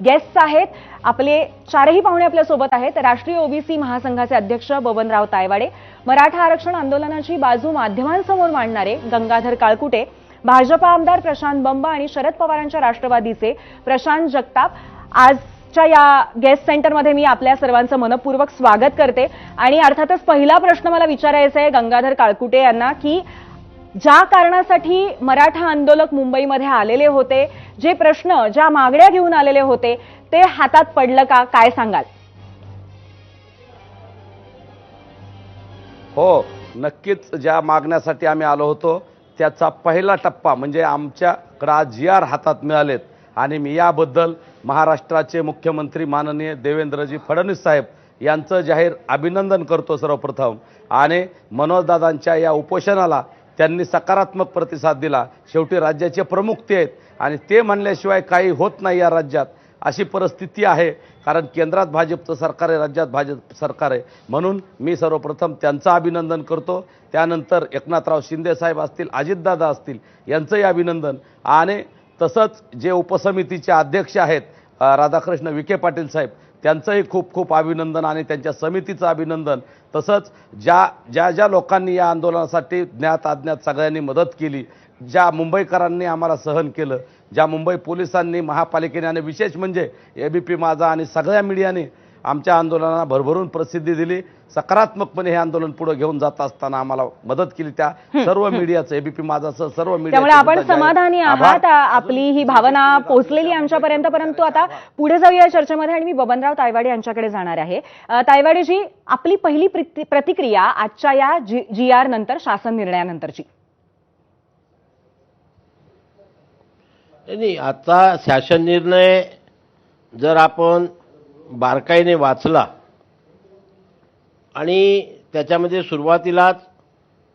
Guest आहेत. आपले चारही पाहुणे आपल्यासोबत आहेत. राष्ट्रीय ओबीसी महासंघाचे अध्यक्ष बबनराव तायवाडे मराठा आरक्षण आंदोलनाची बाजू माध्यमांसमोर मांडणारे गंगाधर काळकुटे भाजपा आमदार प्रशांत बंबा आणि शरद पवारांच्या राष्ट्रवादीचे प्रशांत जगताप. आजच्या या गेस्ट सेंटरमध्ये मी आपल्या सर्वांचं मनपूर्वक स्वागत करते. आणि अर्थातच पहिला प्रश्न मला विचारायचा आहे गंगाधर काळकुटे यांना की ज्या कारणासाठी मराठा आंदोलक मुंबईमध्ये आलेले होते जे प्रश्न ज्या मागण्या घेऊन आलेले होते ते हातात पडलं का? काय सांगाल? हो नक्कीच ज्या मागण्यासाठी आम्ही आलो होतो त्याचा पहिला टप्पा म्हणजे आमच्याकडे आज जी आर हातात मिळालेत. आणि मी याबद्दल महाराष्ट्राचे मुख्यमंत्री माननीय देवेंद्रजी फडणवीस साहेब यांचं जाहीर अभिनंदन करतो सर्वप्रथम. आणि मनोजदादांच्या या उपोषणाला त्यांनी सकारात्मक प्रतिसाद दिला. शेवटी राज्याचे प्रमुख ते आहेत. आणि ते म्हणल्याशिवाय काही होत नाही या राज्यात. अशी परिस्थिती आहे. कारण केंद्रात भाजपचं सरकार आहे राज्यात भाजप सरकार आहे. म्हणून मी सर्वप्रथम त्यांचं अभिनंदन करतो. त्यानंतर एकनाथराव शिंदे साहेब असतील अजितदादा असतील यांचंही अभिनंदन. आणि तसंच जे उपसमितीचे अध्यक्ष आहेत राधाकृष्ण विखे पाटील साहेब त्यांचंही खूप खूप अभिनंदन आणि त्यांच्या समितीचं अभिनंदन. तसंच ज्या ज्या ज्या लोकांनी या आंदोलनासाठी ज्ञात अज्ञात सगळ्यांनी मदत केली ज्या मुंबईकरांनी आम्हाला सहन केलं ज्या मुंबई पोलिसांनी महापालिकेने आणि विशेष म्हणजे ए बी पी माझा आणि सगळ्या मीडियाने आमच्या आंदोलनाला भरभरून प्रसिद्धी दिली. सकारात्मकपणे हे आंदोलन पुढे घेऊन जात असताना आम्हाला मदत केली त्या सर्व मीडियाचं एबीपी माझासह सर्व त्यामुळे मीडिया आपण समाधानी आहात. आपली ही भावना पोहोचलेली आमच्यापर्यंत परंतु आता पुढे जाऊया या चर्चेमध्ये आणि मी बबनराव तायवाडे यांच्याकडे जाणार आहे. तायवाडेजी आपली पहिली प्रति- प्रतिक्रिया आजच्या या जी आर नंतर शासन निर्णयानंतरची. नाही आता शासन निर्णय जर आपण बारकाईने वाचला आणि त्याच्यामध्ये सुरुवातीलाच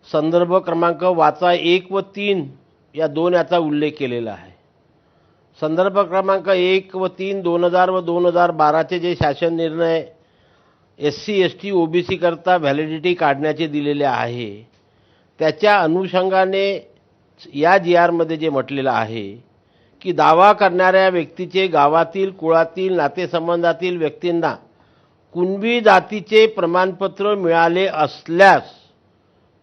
संदर्भ क्रमांक वाचा एक व तीन या दोन याचा उल्लेख केलेला आहे. संदर्भ क्रमांक एक व तीन दोन हजार व दोन हजार बाराचे जे शासन निर्णय S C S T O B सीकरता validity काढण्याचे दिलेले आहे त्याच्या अनुषंगाने या जी आरमध्ये जे म्हटलेलं आहे की दावा करणाऱ्या व्यक्तीचे गावातील कुळातील नातेसंबंधातील व्यक्तींना कुणबी जातीचे प्रमाणपत्र मिळाले असल्यास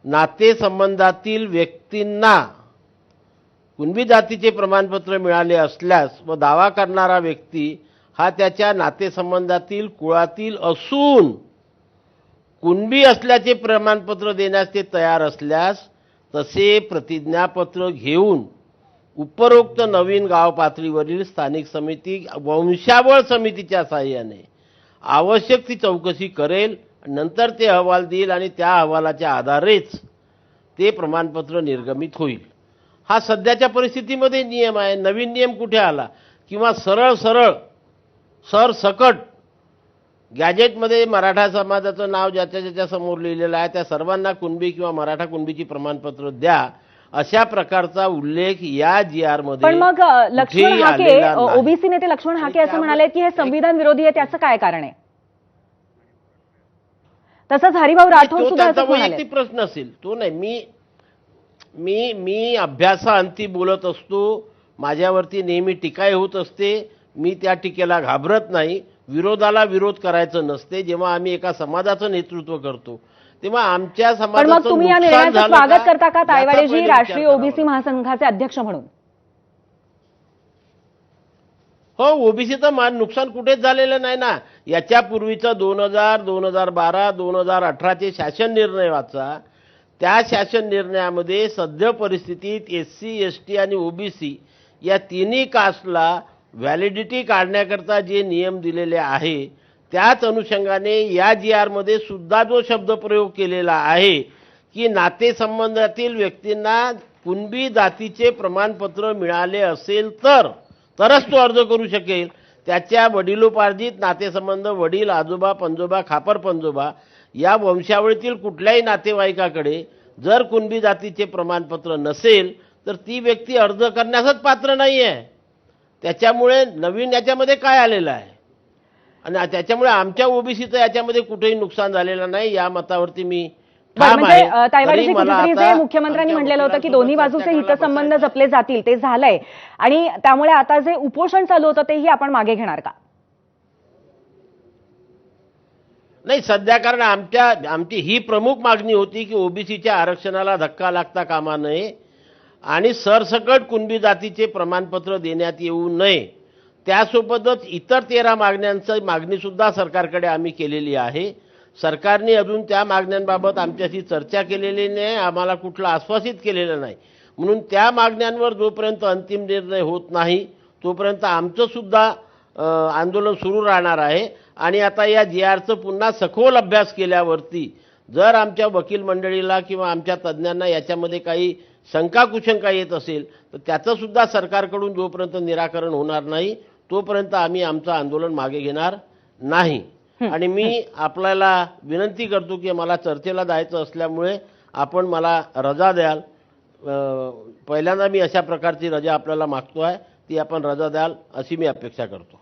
नातेसंबंधातील व्यक्तींना कुणबी जातीचे प्रमाणपत्र मिळाले असल्यास व दावा करणारा व्यक्ती हा त्याच्या नातेसंबंधातील कुळातील असून कुणबी असल्याचे प्रमाणपत्र देण्यास ते तयार असल्यास तसे प्रतिज्ञापत्र घेऊन उपरोक्त नवीन गाव पातळीवरील स्थानिक समिती वंशावळ समितीच्या सहाय्याने आवश्यक ती चौकशी करेल नंतर ते अहवाल देईल आणि त्या अहवालाच्या आधारेच ते प्रमाणपत्र निर्गमित होईल. हा सध्याच्या परिस्थितीमध्ये नियम आहे. नवीन नियम कुठे आला? किंवा सरळ सरळ सरसकट गॅजेटमध्ये मराठा समाजाचं नाव ज्याच्या ज्याच्या समोर लिहिलेलं आहे त्या सर्वांना कुणबी किंवा मराठा कुणबीची प्रमाणपत्र द्या. अशा प्रकारचा उल्लेख या जी आरमध्ये पण मग लक्ष्मण हाके. ओबीसी नेते लक्ष्मण हाके असं म्हणाले की हे संविधान विरोधी आहे त्याचं काय कारण आहे? तसंच हरिभाऊ राठोड सुद्धा वैयक्तिक प्रश्न असेल. तो नाही मी मी मी अभ्यासाअंती बोलत असतो. माझ्यावरती नेहमी टीकाही होत असते. मी त्या टीकेला घाबरत नाही. विरोधाला विरोध करायचं नसते. जेव्हा आम्ही एका समाजाचं नेतृत्व करतो तेव्हा आमच्या पण मग तुम्ही या निर्णयाचं स्वागत करता का तायवाडेजी राष्ट्रीय ओबीसी. महासंघाचे अध्यक्ष म्हणून? हो ओबीसीचं मान नुकसान कुठेच झालेलं नाही ना. याच्या पूर्वीचं दोन हजार दोन हजार बारा दोन हजार अठराचे शासन निर्णय वाचा त्या शासन निर्णयामध्ये सद्य परिस्थितीत एस सी एस टी आणि ओबीसी या तिन्ही कास्टला व्हॅलिडिटी काढण्याकरता जे नियम दिलेले आहे त्याच अनुषंगाने या जी आरमध्ये सुद्धा जो शब्दप्रयोग केलेला आहे की नातेसंबंधातील व्यक्तींना कुणबी जातीचे प्रमाणपत्र मिळाले असेल तर तरच तो अर्ज करू शकेल. त्याच्या वडिलोपार्जित नातेसंबंध वडील आजोबा पंजोबा खापर पंजोबा या वंशावळीतील कुठल्याही नातेवाईकाकडे जर कुणबी जातीचे प्रमाणपत्र नसेल तर ती व्यक्ती अर्ज करण्यासच पात्र नाही आहे त्याच्यामुळे नवीन याच्यामध्ये काय आलेलं आहे? आणि त्याच्यामुळे आमच्या ओबीसीचं याच्यामध्ये कुठेही नुकसान झालेलं नाही. या मतावरती मी म्हणजे मुख्यमंत्र्यांनी म्हटलेलं होतं की दोन्ही बाजूचे हितसंबंध. जपले जातील ते झालंय. आणि त्यामुळे आता जे उपोषण चालू होतं तेही आपण मागे घेणार का? नाही सध्या कारण आमच्या आमची ही प्रमुख मागणी होती की ओबीसीच्या आरक्षणाला धक्का लागता कामा नये आणि सरसकट कुणबी जातीचे प्रमाणपत्र देण्यात येऊ नये. त्यासोबतच इतर तेरा मागण्यांची मागणीसुद्धा सरकारकडे आम्ही केलेली आहे. सरकारने अजून त्या मागण्यांबाबत आमच्याशी चर्चा केलेली नाही आम्हाला कुठलं आश्वासित केलेलं नाही. म्हणून त्या मागण्यांवर जोपर्यंत अंतिम निर्णय होत नाही तोपर्यंत आमचंसुद्धा आंदोलन सुरू राहणार आहे. आणि आता या जी आरचं पुन्हा सखोल अभ्यास केल्यावरती जर आमच्या वकील मंडळीला किंवा आमच्या तज्ज्ञांना याच्यामध्ये काही शंका कुशंका येत असेल तर त्याचंसुद्धा सरकारकडून जोपर्यंत निराकरण होणार नाही तोपर्यंत आम्ही आमचं आंदोलन मागे घेणार नाही. आणि मी आपल्याला विनंती करतो की मला चर्चेला जायचं असल्यामुळे आपण मला रजा द्याल. पहिल्यांदा मी अशा प्रकारची रजा आपल्याला मागतो आहे ती आपण रजा द्याल अशी मी अपेक्षा करतो.